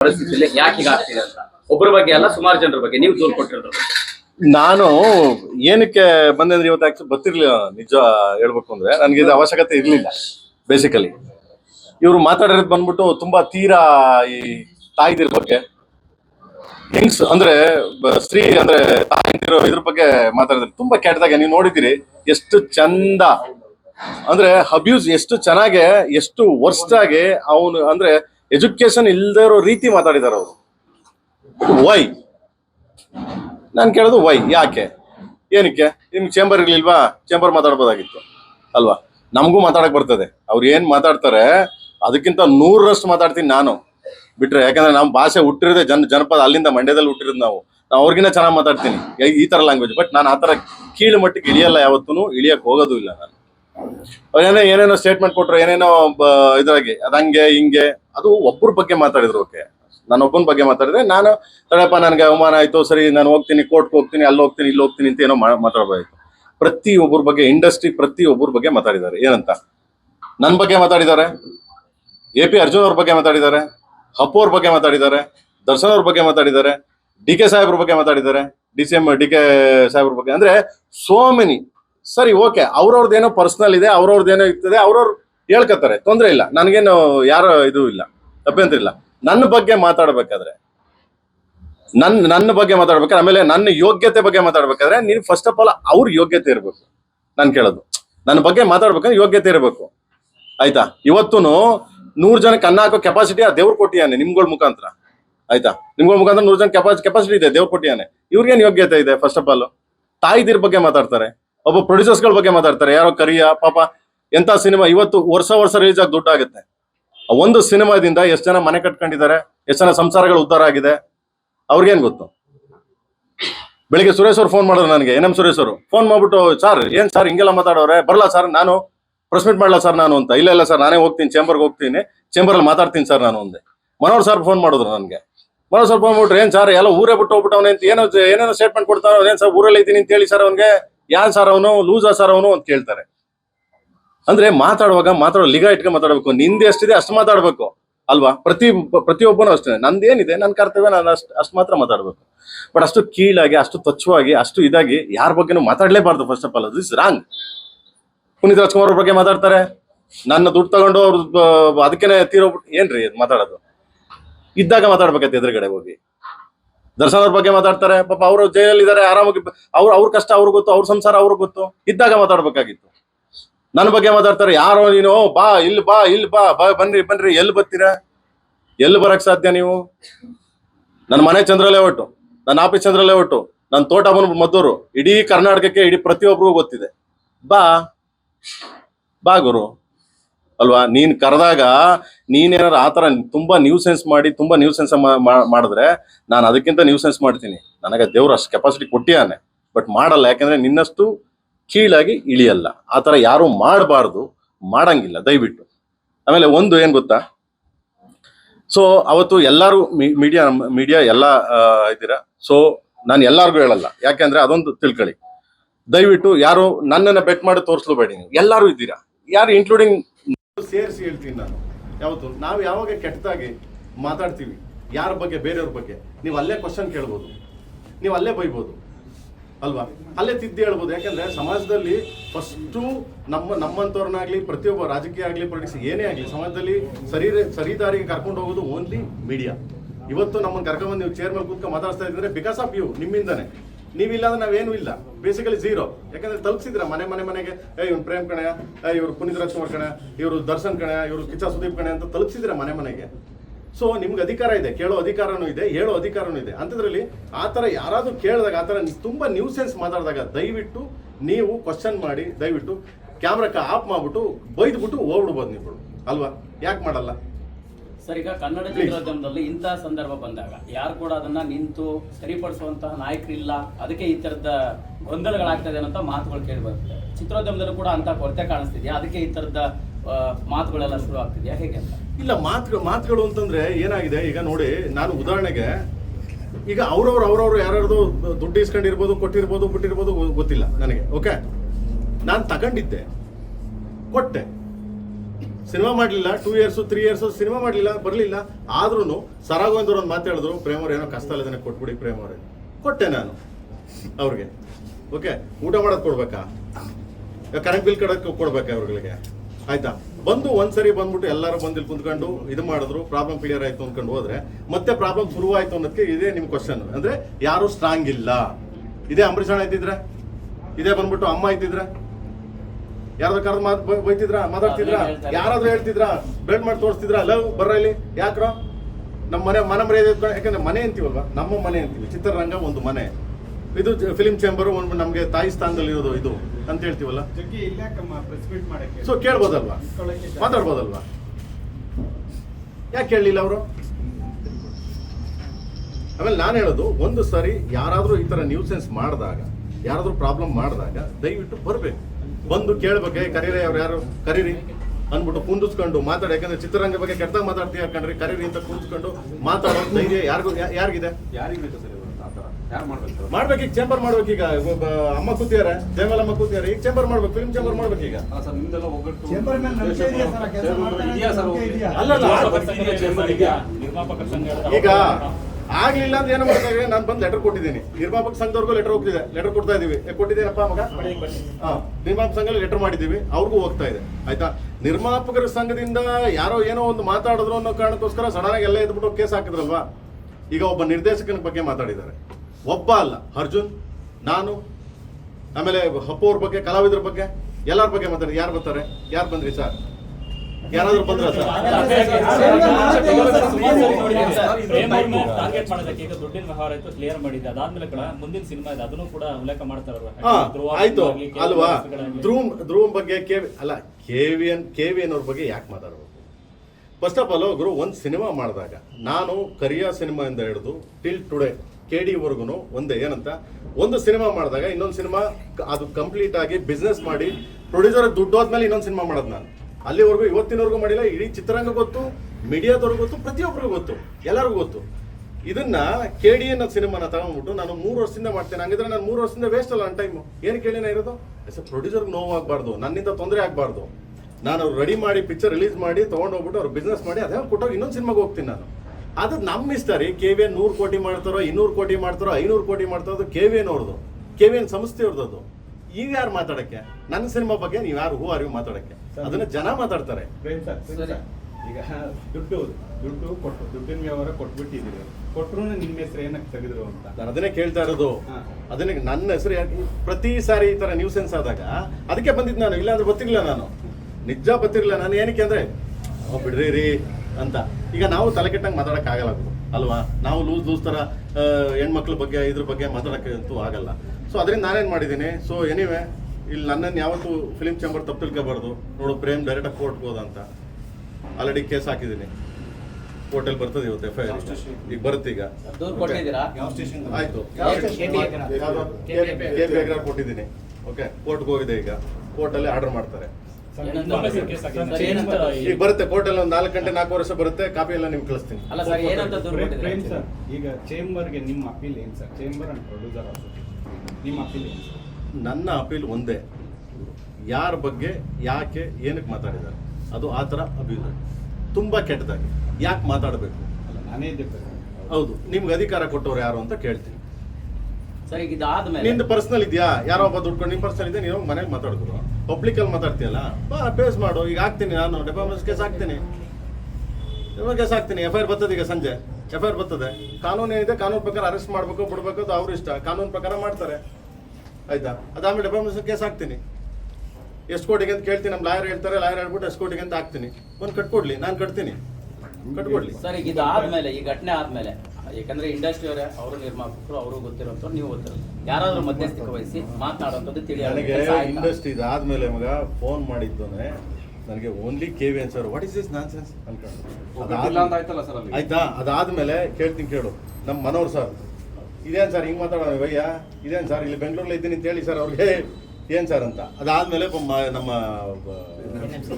ಪರಿಸ್ಥಿತಿಯಲ್ಲಿ ಯಾಕೆ ಹೀಗಾಗ್ತಿದೆ ಅಂತ? ಒಬ್ಬರ ಬಗ್ಗೆ ಅಲ್ಲ, ಸುಮಾರು ಜನರ ಬಗ್ಗೆ ನೀವು ದೂರು ಕೊಟ್ಟಿರೋದ್ರ ನಾನು ಏನಕ್ಕೆ ಬಂದೆ ಅಂದ್ರೆ ಇವತ್ತು ಆಕ್ಚುಲಿ ಗೊತ್ತಿರ್ಲಿಲ್ಲ ನಿಜ ಹೇಳ್ಬೇಕು ಅಂದ್ರೆ. ನನಗೆ ಇದು ಅವಶ್ಯಕತೆ ಇರಲಿಲ್ಲ ಬೇಸಿಕಲಿ ಇವರು ಮಾತಾಡಿರೋದು ಬಂದ್ಬಿಟ್ಟು ತುಂಬಾ ತೀರಾ ಈ ತಾಯಿದಿರ ಬಗ್ಗೆ. ಹೆಂಗ್ಸ್ ಅಂದ್ರೆ ಸ್ತ್ರೀ ಅಂದ್ರೆ ತಾಯ್ದಿರೋ ಇದ್ರ ಬಗ್ಗೆ ಮಾತಾಡಿದ್ರೆ. ತುಂಬಾ ಕೆಟ್ಟದಾಗೆ ನೀವು ನೋಡಿದ್ದೀರಿ, ಎಷ್ಟು ಚಂದ, ಅಂದ್ರೆ ಅಬ್ಯೂಸ್ ಎಷ್ಟು ಚೆನ್ನಾಗೆ, ಎಷ್ಟು ವರ್ಸ್ಟಾಗಿ ಅವನು ಅಂದ್ರೆ ಎಜುಕೇಶನ್ ಇಲ್ದೇ ಇರೋ ರೀತಿ ಮಾತಾಡಿದಾರೆ ಅವರು. ವೈ ನಾನು ಕೇಳೋದು ವೈ ಯಾಕೆ? ಏನಕ್ಕೆ? ನಿಮ್ಗೆ ಚೇಂಬರ್ ಇರ್ಲಿಲ್ವಾ? ಚೇಂಬರ್ ಮಾತಾಡ್ಬೋದಾಗಿತ್ತು. ಅಲ್ವಾ? ನಮಗೂ ಮಾತಾಡಕ್ ಬರ್ತದೆ. ಅವ್ರು ಏನು ಮಾತಾಡ್ತಾರೆ, ಅದಕ್ಕಿಂತ ನೂರರಷ್ಟು ಮಾತಾಡ್ತೀನಿ ನಾನು. ಬಿಟ್ರೆ ಯಾಕಂದ್ರೆ ನಮ್ಮ ಭಾಷೆ ಹುಟ್ಟಿರೋದೇ ಜನ, ಜನಪದ ಅಲ್ಲಿಂದ ಮಂಡ್ಯದಲ್ಲಿ ಹುಟ್ಟಿರೋದು ನಾವು. ನಾವು ಅವ್ರಿಗಿನ್ನ ಚೆನ್ನಾಗಿ ಮಾತಾಡ್ತೀನಿ. ಈ- ಥರ ಲ್ಯಾಂಗ್ವೇಜ್ ಬಟ್ ನಾನು ಆ ತರ ಕೀಳು ಮಟ್ಟಿಗೆ ಇಳಿಯಲ್ಲ ಯಾವತ್ತೂ ಇಳಿಯಕ್ಕೆ ಹೋಗೋದು ಇಲ್ಲ ನಾನು. ಅವ್ರೇನೋ ಏನೇನೋ ಸ್ಟೇಟ್ಮೆಂಟ್ ಕೊಟ್ರು, ಏನೇನೋ ಇದ್ರಾಗಿ. ಅದಂಗೆ ಹಿಂಗೆ ಅದು ಒಬ್ಬರ ಬಗ್ಗೆ ಮಾತಾಡಿದ್ರು, ಓಕೆ. ನಾನು ಒಬ್ಬನ ಬಗ್ಗೆ ಮಾತಾಡಿದ್ರೆ ನಾನು, ತಡಪ್ಪ, ನನಗೆ ಅವಮಾನ ಆಯ್ತು, ಸರಿ, ನಾನು ಹೋಗ್ತೀನಿ, ಕೋರ್ಟ್ಗೆ ಹೋಗ್ತೀನಿ, ಅಲ್ಲಿ ಹೋಗ್ತೀನಿ, ಇಲ್ಲಿ ಹೋಗ್ತೀನಿ ಅಂತ ಏನೋ ಮಾ- ಮಾತಾಡ್ಬೋದಾಯ್ತು. ಪ್ರತಿ ಒಬ್ಬರ ಬಗ್ಗೆ ಇಂಡಸ್ಟ್ರಿ ಪ್ರತಿ ಒಬ್ಬರ ಬಗ್ಗೆ ಮಾತಾಡಿದ್ದಾರೆ. ಏನಂತ? ನನ್ನ ಬಗ್ಗೆ ಮಾತಾಡಿದ್ದಾರೆ. ಎ ಪಿ ಅರ್ಜುನ್ ಅವ್ರ ಬಗ್ಗೆ ಮಾತಾಡಿದ್ದಾರೆ. ಹಪ್ಪು ಅವ್ರ ಬಗ್ಗೆ ಮಾತಾಡಿದ್ದಾರೆ. ದರ್ಶನ್ ಅವ್ರ ಬಗ್ಗೆ ಮಾತಾಡಿದ್ದಾರೆ. ಡಿ ಕೆ ಸಾಹೇಬ್ರ ಬಗ್ಗೆ ಮಾತಾಡಿದ್ದಾರೆ. D C M, D K ಸಾಹೇಬ್ರ ಬಗ್ಗೆ. ಅಂದ್ರೆ ಸೋ ಮೆನಿ ಸರಿ, ಓಕೆ. ಅವ್ರವ್ರದ್ದು ಏನೋ ಪರ್ಸನಲ್ ಇದೆ ಅವ್ರವ್ರದ್ದು ಏನೋ ಇರ್ತದೆ, ಅವ್ರವ್ರು ಹೇಳ್ಕೊತಾರೆ. ತೊಂದರೆ ಇಲ್ಲ. ನನಗೇನು ಯಾರು ಇದು ಇಲ್ಲ. ತಪ್ಪೇಂತಿಲ್ಲ ನನ್ನ ಬಗ್ಗೆ ಮಾತಾಡ್ಬೇಕಾದ್ರೆ ನನ್ನ ನನ್ನ ಬಗ್ಗೆ ಮಾತಾಡ್ಬೇಕಾದ್ರೆ, ಆಮೇಲೆ ನನ್ನ ಯೋಗ್ಯತೆ ಬಗ್ಗೆ ಮಾತಾಡ್ಬೇಕಾದ್ರೆ, ನೀನು ಫಸ್ಟ್ ಆಫ್ ಆಲ್ ಅವ್ರ ಯೋಗ್ಯತೆ ಇರಬೇಕು. ನಾನು ಕೇಳೋದು. ನನ್ನ ಬಗ್ಗೆ ಮಾತಾಡ್ಬೇಕಂದ್ರೆ ಯೋಗ್ಯತೆ ಇರಬೇಕು. ಆಯ್ತಾ? ಇವತ್ತು ನೂರ್ ಜನಕ್ಕೆ ಅನ್ನ ಹಾಕೋ ಕೆಪಾಸಿಟಿ ಆ ದೇವ್ರು ಕೊಟ್ಟಿಯಾನೆ ನಿಮ್ಗಳ ಮುಖಾಂತರ. ಆಯ್ತಾ? ನಿಮ್ಗಳ ಮುಖಾಂತರ ನೂರು ಜನ ಕೆಪಾಸಿ ಕೆಪಾಸಿಟಿ ಇದೆ ದೇವ್ರು ಕೊಟ್ಟಿಯಾನೆ. ಇವ್ರಿಗೇನು ಯೋಗ್ಯತೆ ಇದೆ ಫಸ್ಟ್ ಆಫ್ ಆಲ್ ತಾಯಿದಿರ ಬಗ್ಗೆ ಮಾತಾಡ್ತಾರೆ. ಒಬ್ಬ ಪ್ರೊಡ್ಯೂಸರ್ಸ್ಗಳ ಬಗ್ಗೆ ಮಾತಾಡ್ತಾರೆ. ಯಾರೋ ಕರಿಯ, ಪಾಪ, ಎಂತ ಸಿನಿಮಾ ಇವತ್ತು ವರ್ಷ ವರ್ಷ ರಿಲೀಸ್ ಆಗಿ ದುಡ್ಡು ಆಗುತ್ತೆ ಆ ಒಂದು ಸಿನಿಮಾದಿಂದ ಎಷ್ಟು ಜನ ಮನೆ ಕಟ್ಕೊಂಡಿದ್ದಾರೆ, ಎಷ್ಟು ಜನ ಸಂಸಾರಗಳು ಉದ್ಧಾರ ಆಗಿದೆ, ಅವ್ರಿಗೇನ್ ಗೊತ್ತು? ಬೆಳಿಗ್ಗೆ ಸುರೇಶ್ ಅವ್ರು ಫೋನ್ ಮಾಡಿದ್ರು ನನಗೆ ಎಂ ಸುರೇಶ್ ಅವರು ಫೋನ್ ಮಾಡ್ಬಿಟ್ಟು ಸರ್ ಏನ್ ಸರ್ ಹಿಂಗೆಲ್ಲ ಮಾತಾಡೋರೆ? ಬರಲ್ಲ ಸರ್ ನಾನು ಪ್ರೆಸ್ ಮೀಟ್ ಮಾಡಲ್ಲ ಸರ್ ನಾನು ಅಂತ. ಇಲ್ಲ ಇಲ್ಲ ಸರ್ ನಾನೇ ಹೋಗ್ತೀನಿ ಚೇಂಬರ್ಗೆ ಹೋಗ್ತೀನಿ ಚೇಂಬರ್ ಅಲ್ಲಿ ಮಾತಾಡ್ತೀನಿ ಸರ್ ನಾನು ಒಂದೇ ಮನೋಹರ್ ಸರ್ ಫೋನ್ ಮಾಡಿದ್ರು ನನಗೆ. ಮನೋಹರ್ ಸರ್ ಫೋನ್ ಮಾಡ್ಬಿಟ್ರು, ಏನ್ ಸರ್ ಎಲ್ಲ ಊರೇ ಬಿಟ್ಟು ಹೋಗ್ಬಿಟ್ಟವನೆ ಅಂತ, ಏನೋ, ಏನೇನೋ ಸ್ಟೇಟ್ಮೆಂಟ್ ಕೊಡ್ತಾನೆ ಏನ್ ಸರ್ ಊರಲ್ಲಿ ಇದ್ದೀನಿ ಅಂತ ಹೇಳಿ ಸರ್ ಅವನಿಗೆ? ಯಾನ್ ಸರ್ ಅವನು? ಲೂಸಾ ಸರ್ ಅವನು ಅಂತ ಕೇಳ್ತಾರೆ. ಅಂದ್ರೆ ಮಾತಾಡುವಾಗ ಮಾತಾಡೋ ಲಿಗ ಇಟ್ಕೊಂಡು ಮಾತಾಡ್ಬೇಕು. ನಿಂದೆ ಎಷ್ಟಿದೆ ಅಷ್ಟು ಮಾತಾಡ್ಬೇಕು. ಅಲ್ವಾ? ಪ್ರತಿ ಪ್ರತಿಯೊಬ್ಬನು ಅಷ್ಟೇ. ನಂದೇನಿದೆ ನನ್ನ ಕರ್ತವ್ಯ ನಾನು ಅಷ್ಟು ಅಷ್ಟು ಮಾತ್ರ ಮಾತಾಡ್ಬೇಕು. ಬಟ್ ಅಷ್ಟು ಕೀಳಾಗಿ, ಅಷ್ಟು ತ್ವಚ್ಛವಾಗಿ ಅಷ್ಟು ಇದಾಗಿ ಯಾರ ಬಗ್ಗೆನೂ ಮಾತಾಡ್ಲೇಬಾರ್ದು ಫಸ್ಟ್ ಆಫ್ ಆಲ್ ಅದು ಇಸ್ ರಾಂಗ್ ಪುನೀತ್ ರಾಜ್ಕುಮಾರ್ ಅವ್ರ ಬಗ್ಗೆ ಮಾತಾಡ್ತಾರೆ. ನನ್ನ ದುಡ್ಡು ತಗೊಂಡು ಅವ್ರ ಅದಕ್ಕೆ ತೀರೋಗ್ಬಿಟ್ಟು ಏನ್ರಿ ಮಾತಾಡೋದು? ಇದ್ದಾಗ ಮಾತಾಡ್ಬೇಕೈತೆ ಎದುರುಗಡೆ ಹೋಗಿ. ದರ್ಶನ್ ಅವ್ರ ಬಗ್ಗೆ ಮಾತಾಡ್ತಾರೆ. ಪಾಪ ಅವರು ಜೈಲಲ್ಲಿದ್ದಾರೆ, ಆರಾಮಾಗಿ ಅವ್ರು ಅವ್ರ ಕಷ್ಟ ಅವ್ರಿಗೆ ಗೊತ್ತು, ಅವ್ರ ಸಂಸಾರ ಅವ್ರಿಗೆ ಗೊತ್ತು. ಇದ್ದಾಗ ಮಾತಾಡ್ಬೇಕಾಗಿತ್ತು. ನನ್ನ ಬಗ್ಗೆ ಮಾತಾಡ್ತಾರೆ, ಯಾರೋ ನೀನು ಬಾ ಇಲ್ಲಿ ಬಾ ಇಲ್ಲಿ ಬಾ ಬಾ, ಬನ್ರಿ ಬನ್ರಿ ಎಲ್ಲಿ ಬರ್ತೀರಾ? ಎಲ್ಲಿ ಬರಕ್ ಸಾಧ್ಯ ನೀವು? ನನ್ನ ಮನೆ ಚಂದ್ರಲೇ ಒಟ್ಟು ನನ್ನ ಆಫೀಸ್ ಚಂದ್ರಲೇ ಒಟ್ಟು ನನ್ನ ತೋಟ ಬಂದು ಮದ್ದೂರು, ಇಡೀ ಕರ್ನಾಟಕಕ್ಕೆ, ಇಡೀ ಪ್ರತಿಯೊಬ್ಬರಿಗೂ ಗೊತ್ತಿದೆ. ಬಾ ಬಾ ಗುರು. ಅಲ್ವಾ? ನೀನ್ ಕರೆದಾಗ ನೀನೇನಾರು ಆ ಥರ ತುಂಬಾ ನ್ಯೂ ಸೆನ್ಸ್ ಮಾಡಿ, ತುಂಬಾ ನ್ಯೂ ಸೆನ್ಸ್ ಮಾಡಿದ್ರೆ ನಾನು ಅದಕ್ಕಿಂತ ನ್ಯೂ ಸೆನ್ಸ್ ಮಾಡ್ತೀನಿ. ನನಗೆ ದೇವ್ರ ಅಷ್ಟು ಕೆಪಾಸಿಟಿ ಕೊಟ್ಟಿಯಾನೆ ಬಟ್ ಮಾಡಲ್ಲ, ಯಾಕಂದ್ರೆ ನಿನ್ನಷ್ಟು ಕೀಳಾಗಿ ಇಳಿಯಲ್ಲ. ಆ ಥರ ಯಾರು ಮಾಡಬಾರ್ದು, ಮಾಡಂಗಿಲ್ಲ, ದಯವಿಟ್ಟು. ಆಮೇಲೆ ಒಂದು ಏನ್ ಗೊತ್ತಾ? ಸೊ ಅವತ್ತು ಎಲ್ಲರೂ ಮೀಡಿಯಾ ಮೀಡಿಯಾ ಎಲ್ಲ ಇದ್ದೀರಾ? ಸೊ ನಾನು ಎಲ್ಲಾರ್ಗೂ ಹೇಳಲ್ಲ. ಯಾಕೆಂದ್ರೆ ಅದೊಂದು ತಿಳ್ಕೊಳ್ಳಿ ದಯವಿಟ್ಟು ಯಾರು ನನ್ನನ್ನ ಬೆಟ್ ಮಾಡಿ ತೋರಿಸ್ಲೂಬೇಡಿ ನೀವು. ಎಲ್ಲರೂ ಇದ್ದೀರಾ? ಯಾರು ಇನ್ಕ್ಲೂಡಿಂಗ್ ಸೇರಿಸಿ ಹೇಳ್ತೀನಿ ನಾನು. ಯಾವತ್ತು? ನಾವು ಯಾವಾಗ ಕೆಟ್ಟದಾಗಿ ಮಾತಾಡ್ತೀವಿ, ಯಾರ ಬಗ್ಗೆ, ಬೇರೆಯವ್ರ ಬಗ್ಗೆ, ನೀವು ಅಲ್ಲೇ ಕ್ವಶನ್ ಕೇಳ್ಬೋದು. ನೀವು ಅಲ್ಲೇ ಬೈಬೋದು. ಅಲ್ವಾ? ಅಲ್ಲೇ ತಿದ್ದಿ ಹೇಳ್ಬೋದು. ಯಾಕಂದ್ರೆ ಸಮಾಜದಲ್ಲಿ ಫಸ್ಟು ನಮ್ಮ ನಮ್ಮಂಥವ್ರನ್ನಾಗಲಿ ಪ್ರತಿಯೊಬ್ಬ ರಾಜಕೀಯ ಆಗಲಿ ಪೊಲಿಟಿಕ್ಸ್ ಏನೇ ಆಗಲಿ, ಸಮಾಜದಲ್ಲಿ ಸರಿ ಸರಿ ದಾರಿಗೆ ಕರ್ಕೊಂಡು ಹೋಗೋದು ಓನ್ಲಿ ಮೀಡಿಯಾ ಇವತ್ತು ನಮ್ಮನ್ನು ಕರ್ಕೊಂಡ್ಬಂದು ನೀವು ಚೇರ್ ಮೇಲೆ ಕೂತ್ಕೊಂಡು ಮಾತಾಡ್ತಾ ಇದ್ದರೆ ಬಿಕಾಸ್ ಆಫ್ ಯು ನಿಮ್ಮಿಂದಾನೆ. ನೀವಿಲ್ಲ ಅಂದ್ರೆ ನಾವೇನು ಇಲ್ಲ. ಬೇಸಿಕಲಿ ಝೀರೋ ಯಾಕಂದ್ರೆ ತಲುಪಿಸಿದ್ರ ಮನೆ ಮನೆ, ಮನೆಗೆ, ಏ ಇವ್ರು ಪ್ರೇಮ್ ಕಣೆ ಇವ್ರು ಪುನೀತ್ ರಾಜ್ಕುಮಾರ್ ಕಣೆ, ಇವರು ದರ್ಶನ್ ಕಣೆ, ಇವರು ಕಿಚ್ಚ ಸುದೀಪ್ ಕಣೆ ಅಂತ ತಲುಪಿಸಿದ್ರ ಮನೆ, ಮನೆಗೆ? ಸೊ ನಿಮ್ಗೆ ಅಧಿಕಾರ ಇದೆ, ಕೇಳೋ ಅಧಿಕಾರನೂ ಇದೆ, ಹೇಳೋ ಅಧಿಕಾರನೂ ಇದೆ. ಅಂಥದ್ರಲ್ಲಿ ಆ ಥರ ಯಾರಾದ್ರೂ ಕೇಳಿದಾಗ ಆ ಥರ ತುಂಬ ನ್ಯೂಸೆನ್ಸ್ ಮಾತಾಡಿದಾಗ ದಯವಿಟ್ಟು ನೀವು ಕ್ವಶನ್ ಮಾಡಿ, ದಯವಿಟ್ಟು ಕ್ಯಾಮ್ರಕ್ಕೆ ಆಫ್ ಮಾಡಿಬಿಟ್ಟು ಬೈದ್ಬಿಟ್ಟು ಹೋಗ್ಬಿಡ್ಬೋದು ನೀವು. ಅಲ್ವಾ? ಯಾಕೆ ಮಾಡಲ್ಲ? ಸರ್ ಈಗ ಕನ್ನಡ ಚಿತ್ರೋದ್ಯಮದಲ್ಲಿ ಇಂತಹ ಸಂದರ್ಭ ಬಂದಾಗ ಯಾರು ಕೂಡ ಅದನ್ನ ನಿಂತು ಸರಿಪಡಿಸುವಂತಹ ನಾಯಕರಿಲ್ಲ ಅದಕ್ಕೆ ಈ ತರದ ಗೊಂದಲಗಳಾಗ್ತದೆ ಅನ್ನೋ ಮಾತುಗಳು ಕೇಳಿ ಬರುತ್ತೆ ಚಿತ್ರೋದ್ಯಮದಲ್ಲೂ ಕೂಡ ಅಂತ ಕೊರತೆ ಕಾಣಿಸ್ತಿದ್ಯಾ? ಅದಕ್ಕೆ ಈ ತರದ ಮಾತುಗಳೆಲ್ಲ ಶುರು ಆಗ್ತಿದ್ಯಾ? ಹೇಗೆ ಇಲ್ಲ ಮಾತುಗಳು ಮಾತುಗಳು ಅಂತಂದ್ರೆ ಏನಾಗಿದೆ? ಈಗ ನೋಡಿ ನಾನು ಉದಾಹರಣೆಗೆ ಈಗ ಅವ್ರವ್ರು ಅವ್ರವ್ರು ಯಾರ್ಯಾರ್ದು ದುಡ್ಡು ಇಸ್ಕೊಂಡಿರ್ಬೋದು ಕೊಟ್ಟಿರ್ಬೋದು ಬಿಟ್ಟಿರ್ಬೋದು ಗೊತ್ತಿಲ್ಲ ನನಗೆ ಓಕೆ? ನಾನು ತಗೊಂಡಿದ್ದೆ ಕೊಟ್ಟೆ. ಸಿನಿಮಾ ಮಾಡಲಿಲ್ಲ two years three years cinema ಮಾಡಲಿಲ್ಲ, ಬರಲಿಲ್ಲ. ಆದ್ರೂ ಸರಾಗೋವಿಂದವ್ರು ಒಂದು ಮಾತು ಹೇಳಿದ್ರು, ಪ್ರೇಮವ್ರು, ಏನೋ ಕಷ್ಟ ಇದನ್ನ ಕೊಟ್ಬಿಡಿ ಪ್ರೇಮವ್ರೆ. ಕೊಟ್ಟೆ ನಾನು ಅವ್ರಿಗೆ. ಓಕೆ ಊಟ ಮಾಡೋದು ಕೊಡ್ಬೇಕಾ? ಕರೆಂಟ್ ಬಿಲ್ ಕಡಕ್ಕೆ ಕೊಡ್ಬೇಕಾ ಅವ್ರುಗಳಿಗೆ ಆಯ್ತಾ? ಬಂದು ಒಂದ್ಸರಿ ಬಂದ್ಬಿಟ್ಟು ಎಲ್ಲರೂ ಬಂದಿಲ್ಲಿ ಕುಂತ್ಕೊಂಡು ಇದು ಮಾಡಿದ್ರು ಪ್ರಾಬ್ಲಮ್ ಕ್ಲಿಯರ್ ಆಯ್ತು ಅನ್ಕೊಂಡು ಹೋದ್ರೆ, ಮತ್ತೆ ಪ್ರಾಬ್ಲಮ್ ಶುರುವಾಯ್ತು ಅನ್ನೋದಕ್ಕೆ ಇದೇ ನಿಮ್ ಕ್ವಶನ್ ಅಂದ್ರೆ ಯಾರು ಸ್ಟ್ರಾಂಗ್ ಇಲ್ಲ. ಇದೇ ಅಂಬರೀಷ್ ಇದ್ದಿದ್ರೆ? ಇದೇ ಬಂದ್ಬಿಟ್ಟು ಅಮ್ಮ ಇದ್ದಿದ್ರೆ? ಯಾರಾದ್ರೂ ಕರೆದು ಮಾತು ಬೈತಿದ್ರ? ಮಾತಾಡ್ತಿದ್ರ? ಯಾರಾದ್ರೂ ಹೇಳ್ತಿದ್ರ? ಬೆಲ್ಟ್ ಮಾಡಿ ತೋರಿಸ್ತಿದ್ರ? ಲವ್ ಬರ್ರ ಇಲ್ಲಿ. ಯಾಕ್ರೋ? ನಮ್ಮ ಮನೆ ಮನೆ ಮರ್ಯಾದೆ ಯಾಕಂದ್ರೆ ಮನೆ ಅಂತೀವಲ್ವ? ನಮ್ಮ ಮನೆ ಅಂತೀವಿ. ಚಿತ್ರರಂಗ ಒಂದು ಮನೆ. ಇದು ಫಿಲ್ಮ್ ಚೇಂಬರ್ ಒಂದು ನಮ್ಗೆ ತಾಯಿ ಸ್ಥಾನದಲ್ಲಿ ಇರೋದು ಇದು ಅಂತ ಹೇಳ್ತೀವಲ್ಲ? ಸೊ ಕೇಳ್ಬೋದಲ್ವಾ? ಮಾತಾಡ್ಬೋದಲ್ವಾ? ಯಾಕೆ ಕೇಳಲಿಲ್ಲ ಅವರು? ಆಮೇಲೆ ನಾನು ಹೇಳೋದು ಒಂದು ಸಾರಿ ಯಾರಾದರೂ ಈ ಥರ ನ್ಯೂಸೆನ್ಸ್ ಮಾಡಿದಾಗ ಯಾರಾದರೂ ಪ್ರಾಬ್ಲಮ್ ಮಾಡಿದಾಗ ದಯವಿಟ್ಟು ಬರಬೇಕು. ಬಂದು ಕೇಳ್ಬೇಕು ಕರೀರಿ ಅವ್ರು ಯಾರು? ಕರೀರಿ ಅಂದ್ಬಿಟ್ಟು ಕುಂದಿಸ್ಕೊಂಡು ಮಾತಾಡಿ. ಯಾಕಂದ್ರೆ ಚಿತ್ರರಂಗ ಬಗ್ಗೆ ಕೆಟ್ಟ ಮಾತಾಡ್ತೀವಿ ಯಾಕಂದ್ರೆ ಕರೀರಿ ಅಂತ ಕುಂದಿಸ್ಕೊಂಡು ಮಾತಾಡೋ ಧೈರ್ಯ ಯಾರಿಗೂ ಯಾ- ಯಾರಿಗಿದೆ? ಯಾರಿಗೆ ಸರ್ ಇವತ್ತು ಆ ಥರ? ಯಾರು ಮಾಡ್ಬೇಕು ಮಾಡ್ಬೇಕು ಈಗ ಚೇಂಬರ್ ಮಾಡ್ಬೇಕು ಈಗ. ಅಮ್ಮ ಕೂತಿದ್ದಾರೆ ಜಯಮಾಲ ಅಮ್ಮ ಕೂತಿದ್ದಾರೆ ಈಗ ಚೇಂಬರ್ ಮಾಡ್ಬೇಕು ಫಿಲ್ಮ್ ಚೇಂಬರ್ ಮಾಡ್ಬೇಕು ಈಗ. ಸಂಘ ಈಗ ಆಗ್ಲಿಲ್ಲ ಅಂತ ಏನು ಮಾಡ್ತಾರೆ ನಾನು ಬಂದು ಲೆಟರ್ ಕೊಟ್ಟಿದ್ದೀನಿ. ನಿರ್ಮಾಪಕ ಸಂಘದವ್ರಿಗೂ ಲೆಟರ್ ಹೋಗ್ತಿದೆ. ಲೆಟರ್ ಕೊಡ್ತಾ ಇದೀವಿ ಕೊಟ್ಟಿದ್ದೀನಪ್ಪ ಮಗ? ಹಾ ನಿರ್ಮಾಪಕ ಸಂಘ ಲೆಟರ್ ಮಾಡಿದ್ದೀವಿ. ಅವ್ರಿಗೂ ಹೋಗ್ತಾ ಇದೆ. ಆಯ್ತಾ? ನಿರ್ಮಾಪಕರ ಸಂಘದಿಂದ ಯಾರೋ ಏನೋ ಒಂದು ಮಾತಾಡಿದ್ರು ಅನ್ನೋ ಕಾರಣಕ್ಕೋಸ್ಕರ ಸಡನ್ ಆಗಿ ಎಲ್ಲ ಎದ್ಬಿಟ್ಟು ಕೇಸ್ ಹಾಕಿದ್ರಲ್ವಾ? ಈಗ ಒಬ್ಬ ನಿರ್ದೇಶಕನ ಬಗ್ಗೆ ಮಾತಾಡಿದ್ದಾರೆ. ಒಬ್ಬ ಅಲ್ಲ ಅರ್ಜುನ್ ನಾನು ಆಮೇಲೆ ಹಪ್ಪು ಅವ್ರ ಬಗ್ಗೆ ಕಲಾವಿದ್ರ ಬಗ್ಗೆ ಎಲ್ಲರ ಬಗ್ಗೆ ಮಾತಾಡಿ ಯಾರು ಬರ್ತಾರೆ? ಯಾರು ಬಂದ್ರಿ ಸರ್? ಯಾರಾದ್ರೂ ಬಂದ್ರ ಟಾರ್ಗೆಟ್ ಈಗ ದುಡ್ಡಿನ ವ್ಯವಹಾರ ಇತ್ತು ಕ್ಲಿಯರ್ ಮಾಡಿದ್ದೆ ಅದಾದ್ಮೇಲೆ ಕೂಡ ಮುಂದಿನ ಸಿನಿಮಾ ಇದೆ ಅದನ್ನು ಕೂಡ ಉಲ್ಲೇಖ ಮಾಡ್ತಾರೆ ಆಯ್ತು. ಅಲ್ವಾ? ಧ್ರೂಮ್ ಧ್ರುವ್ ಬಗ್ಗೆ ಕೆ ಅಲ್ಲ, K V N, K V ಅವ್ರ ಬಗ್ಗೆ ಯಾಕೆ ಮಾತಾಡಬೇಕು? ಫಸ್ಟ್ ಆಫ್ ಆಲ್ ಗುರು, ಒಂದು ಸಿನಿಮಾ ಮಾಡಿದಾಗ, ನಾನು ಕರಿಯಾ ಸಿನಿಮಾಯಿಂದ ಹಿಡಿದು ಟಿಲ್ ಟುಡೇ ಕೆ ವರ್ಗುನು ಒಂದೇ, ಏನಂತ? ಒಂದು ಸಿನಿಮಾ ಮಾಡಿದಾಗ, ಇನ್ನೊಂದು ಸಿನಿಮಾ ಅದು ಕಂಪ್ಲೀಟ್ ಆಗಿ ಬಿಸ್ನೆಸ್ ಮಾಡಿ ಪ್ರೊಡ್ಯೂಸರ್ ದುಡ್ಡು ಹೋದ್ಮೇಲೆ ಇನ್ನೊಂದು ಸಿನಿಮಾ ಮಾಡೋದು ನಾನು. ಅಲ್ಲಿವರೆಗೂ ಇವತ್ತಿನವರೆಗೂ ಮಾಡಿಲ್ಲ, ಇಡೀ ಚಿತ್ರರಂಗ ಗೊತ್ತು, ಮೀಡಿಯಾದವ್ರಿಗೂ ಗೊತ್ತು, ಪ್ರತಿಯೊಬ್ಬರಿಗೂ ಗೊತ್ತು, ಎಲ್ಲರಿಗೂ ಗೊತ್ತು. ಇದನ್ನ ಕೆ ಡಿ ಅನ್ನೋ ಸಿನಿಮಾನ ತಗೊಂಡ್ಬಿಟ್ಟು ನಾನು ಮೂರು ವರ್ಷದಿಂದ ಮಾಡ್ತೇನೆ. ಹಂಗಿದ್ರೆ ನಾನು ಮೂರು ವರ್ಷದಿಂದ ವೇಸ್ಟ್ ಅಲ್ಲ ನನ್ನ ಟೈಮ್ ಏನು ಕೇಳಿನ ಇರೋದು? ಎಸ್ ಪ್ರೊಡ್ಯೂಸರ್ಗೆ ನೋವಾಗಬಾರ್ದು, ನನ್ನಿಂದ ತೊಂದರೆ ಆಗಬಾರ್ದು. ನಾನು ರೆಡಿ ಮಾಡಿ ಪಿಕ್ಚರ್ ರಿಲೀಸ್ ಮಾಡಿ ತೊಗೊಂಡು ಹೋಗ್ಬಿಟ್ಟು ಅವ್ರು ಬಿಸ್ನೆಸ್ ಮಾಡಿ ಅದೇ ಕೊಟ್ಟೋಗಿ ಇನ್ನೊಂದು ಸಿನಿಮಾಗೆ ಹೋಗ್ತೀನಿ ನಾನು. ಅದು ನಮ್ಮ ಇಷ್ಟ ರೀ. ಕೆ ವಿ ಎನ್ ನೂರು ಕೋಟಿ ಮಾಡ್ತಾರೋ, ಇನ್ನೂರು ಕೋಟಿ ಮಾಡ್ತಾರೋ, ಐನೂರು ಕೋಟಿ ಮಾಡ್ತಾರೋ ಕೆ ವಿ ಎನ್ ಅವ್ರದ್ದು ಕೆ ವಿ ಎನ್ ಸಂಸ್ಥೆ ಅವ್ರದ್ದು ಈಗ ಯಾರು ಮಾತಾಡೋಕ್ಕೆ? ನನ್ನ ಸಿನಿಮಾ ಬಗ್ಗೆ ನೀವು ಯಾರು ಹೂ ಅರಿವು ಮಾತಾಡಕ್ಕೆ? ಅದನ್ನ ಜನ ಮಾತಾಡ್ತಾರೆ. ಈಗ ದುಡ್ಡು ದುಡ್ಡು ಕೊಟ್ಟು ದುಡ್ಡಿನ ವ್ಯವಹಾರ ಕೊಟ್ಬಿಟ್ಟಿದ್ದೀರಿ. ಕೊಟ್ಟರು ನಿಮ್ಮ ಹೆಸರು ಏನಕ್ಕೆ ತೆಗೆದ್ರು ಅಂತ. ನಾನು ಅದನ್ನೇ ಕೇಳ್ತಾ ಇರೋದು. ಹಾ. ಅದನ್ನೇ ನನ್ನ ಹೆಸರು ಯಾಕೆ- ಪ್ರತಿ ಸಾರಿ ಈ ತರ ನ್ಯೂಸೆನ್ಸ್ ಆದಾಗ ಅದಕ್ಕೆ ಬಂದಿದ್ದು ನಾನು ಇಲ್ಲಾಂದ್ರೆ ಗೊತ್ತಿರಲಿಲ್ಲ ನಾನು. ನಿಜ ಗೊತ್ತಿರಲಿಲ್ಲ ನಾನು ಏನಕ್ಕೆ ಅಂದ್ರೆ ಬಿಡ್ರಿ ರೀ ಅಂತ. ಈಗ ನಾವು ತಲೆ ಕೆಟ್ಟಂಗೆ ಮಾತಾಡಕ್ ಆಗಲ್ಲ ಅಲ್ವಾ? ನಾವು ಲೂಸ್ ಲೂಸ್ ತರ ಹೆಣ್ಮಕ್ಳ ಬಗ್ಗೆ ಇದ್ರ ಬಗ್ಗೆ ಮಾತಾಡಕ್ಕೆ ಅಂತೂ ಆಗಲ್ಲ. ಸೊ ಅದರಿಂದ ನಾನೇನ್ ಮಾಡಿದ್ದೀನಿ? ಸೊ ಎನಿವೆ ಇಲ್ಲಿ ನನ್ನನ್ನು ಯಾವತ್ತೂ ಫಿಲಿಮ್ ಚೇಂಬರ್ ತಪ್ಪು ತಿಳ್ಕೋಬಾರ್ದು. ನೋಡು ಪ್ರೇಮ್ ಡೈರೆಕ್ಟಾಗಿ ಕೋರ್ಟ್ಗೆ ಹೋದ ಅಂತ. ಆಲ್ರೆಡಿ ಕೇಸ್ ಹಾಕಿದ್ದೀನಿ. ಕೋರ್ಟಲ್ಲಿ ಬರ್ತದೆ ಇವತ್ತು ಎಫ್ ಐ ಆರ್ ಈಗ. ಬರುತ್ತೆ ಈಗ. ಆಯಿತು? ಕೆ ಪಿ ಅಗ್ರ ಕೊಟ್ಟಿದ್ದೀನಿ. ಓಕೆ ಕೋರ್ಟ್ಗೆ ಹೋಗಿದೆ ಈಗ. ಕೋರ್ಟಲ್ಲಿ ಆರ್ಡರ್ ಮಾಡ್ತಾರೆ. ಏನಂತ ಕೇಸ್ ಹಾಕಿದ್ದಾರೆ. ಈಗ ಬರುತ್ತೆ ಕೋರ್ಟಲ್ಲಿ ಒಂದು ನಾಲ್ಕು ಗಂಟೆ ನಾಲ್ಕು ವರ್ಷ ಬರುತ್ತೆ ಕಾಪಿ ಎಲ್ಲ ನಿಮ್ಗೆ ಕಳಿಸ್ತೀನಿ. ಅಲ್ಲ ಸರ್ ಏನಂತ ದೂರು ಪ್ರೇಮ್ ಸರ್ ಈಗ ಚೇಂಬರ್ಗೆ ನಿಮ್ಮ ಅಪೀಲ್ ಏನು ಸರ್ ಚೇಂಬರ್ ಅಂಡ್ ಪ್ರೊಡ್ಯೂಸರ್ ನಿಮ್ಮ ಅಪೀಲ್ ಏನು ಸರ್ ನನ್ನ ಅಪೀಲ್ ಒಂದೇ. ಯಾರ ಬಗ್ಗೆ ಯಾಕೆ ಏನಕ್ಕೆ ಮಾತಾಡಿದ್ದಾರೆ? ಅದು ಆ ಥರ ಅಬ್ಯೂಸ್ ತುಂಬ ಕೆಟ್ಟದಾಗಿ. ಯಾಕೆ ಮಾತಾಡಬೇಕು? ಅಲ್ಲ ನಾನೇ ಇದ್ದೆ ಹೌದು. ನಿಮ್ಗೆ ಅಧಿಕಾರ ಕೊಟ್ಟವ್ರು ಯಾರು ಅಂತ ಕೇಳ್ತೀನಿ. ಸರಿ ಈಗ ಇದಾದ್ಮೇಲೆ ನಿಂದು ಪರ್ಸನಲ್ ಇದೆಯಾ? ಯಾರೋ ಒಬ್ಬ ದುಡ್ಕೊಂಡು ನಿಮ್ಮ ಪರ್ಸನಲ್ ಇದೆ ನೀವು ಮನೇಲಿ ಮಾತಾಡಿದ್ರು ಪಬ್ಲಿಕಲ್ಲಿ ಮಾತಾಡ್ತೀಯಲ್ಲ? ಬಾ ಫೇಸ್ ಮಾಡು. ಈಗ ಹಾಕ್ತೀನಿ ನಾನು. ಡೆಪಾಮೆಂಟ್ಸ್ ಕೇಸ್ ಹಾಕ್ತೀನಿ. ಕೇಸ್ ಹಾಕ್ತೀನಿ. ಎಫ್ ಐ ಆರ್ ಬರ್ತದೆ ಈಗ ಸಂಜೆ. ಎಫ್ ಐ ಆರ್ ಬರ್ತದೆ. ಕಾನೂನು ಏನಿದೆ? ಕಾನೂನು ಪ್ರಕಾರ ಅರೆಸ್ಟ್ ಮಾಡಬೇಕು ಬಿಡಬೇಕು ಅದು ಅವ್ರ ಇಷ್ಟ. ಕಾನೂನು ಪ್ರಕಾರ ಮಾಡ್ತಾರೆ. ಆಯ್ತಾ? ಅದಾದ್ಮೇಲೆ ಡೆಪಾರ್ಟ್ಮೆಂಟ್ ಕೇಸ್ ಹಾಕ್ತೀನಿ. ಎಷ್ಟು ಕೋಟಿಗೆ ಅಂತ ಕೇಳ್ತೀನಿ ನಮ್ಮ ಲಾಯರ್ ಹೇಳ್ತಾರೆ ಲಾಯರ್ ಹೇಳ್ಬಿಟ್ಟು ಎಷ್ಟು ಕೋಟಿಗೆ ಅಂತ ಹಾಕ್ತೀನಿ. ಒಂದು ಕಟ್ಕೊಡ್ಲಿ ನಾನು ಕಟ್ತೀನಿ. ಕಟ್ಕೊಡ್ಲಿ ಸರ್ ಈಗ ಇದಾದ್ಮೇಲೆ ಈ ಘಟನೆ ಆದ್ಮೇಲೆ ಯಾಕಂದ್ರೆ ಇಂಡಸ್ಟ್ರಿ ಅವರೇ ಅವರು ನಿರ್ಮಾಪಕರು ಅವರು ಗೊತ್ತಿರೋಂಥವ್ರು ನೀವು ಗೊತ್ತಿರೋ ಯಾರಾದ್ರೂ ಮಧ್ಯಸ್ಥಿಕೆ ವಹಿಸಿ ಮಾತನಾಡುವಂಥದ್ದು ತಿಳಿ ನನಗೆ ಇಂಡಸ್ಟ್ರಿ ಇದಾದ್ಮೇಲೆ ಮಗ ಫೋನ್ ಮಾಡಿದ್ದೋನೆ ನನಗೆ only K V answer what is this nonsense ಇಲ್ಲ ಅಂತ ಆಯ್ತಲ್ಲ ಸರ್ ಅಲ್ಲಿ? ಆಯ್ತಾ? ಅದಾದ್ಮೇಲೆ ಕೇಳ್ತೀನಿ ಕೇಳು. ನಮ್ಮ ಮನೋರ್ ಸರ್ ಇದೇನು ಸರ್ ಹಿಂಗೆ ಮಾತಾಡೋಣ ಭಯ್ಯ? ಇದೇನು ಸರ್ ಇಲ್ಲಿ ಬೆಂಗಳೂರಲ್ಲಿ ಇದ್ದೀನಿ ಅಂತ ಹೇಳಿ ಸರ್ ಅವ್ರಿಗೆ. ಏನು ಸರ್ ಅಂತ? ಅದಾದಮೇಲೆ ಒಬ್ಬ ಮ- ನಮ್ಮ